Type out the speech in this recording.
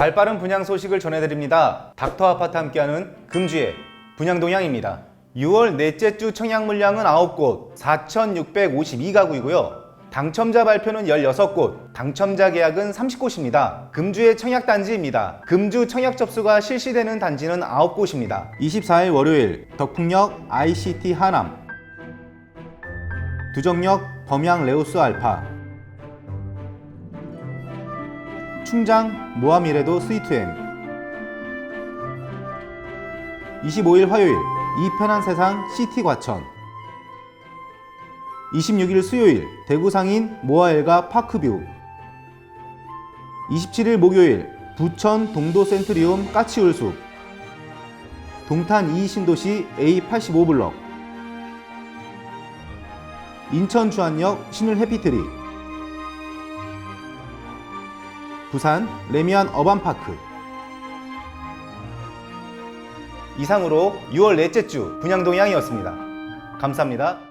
발빠른 분양 소식을 전해드립니다. 닥터 아파트 함께하는 금주의 분양 동향입니다. 6월 넷째 주 청약 물량은 9곳, 4,652가구이고요. 당첨자 발표는 16곳, 당첨자 계약은 30곳입니다. 금주의 청약 단지입니다. 금주 청약 접수가 실시되는 단지는 9곳입니다. 24일 월요일 덕풍역 ICT 하남 두정역 범양 레오스 알파 충장 모아미레도 스위트엠 25일 화요일 이 편한 세상 시티 과천. 26일 수요일 대구 상인 모아엘가 파크뷰. 27일 목요일 부천 동도 센트리움 까치울숲 동탄 2 신도시 A85블럭. 인천 주안역 신을 해피트리 부산 레미안 어반파크 이상으로 6월 넷째 주 분양동향이었습니다. 감사합니다.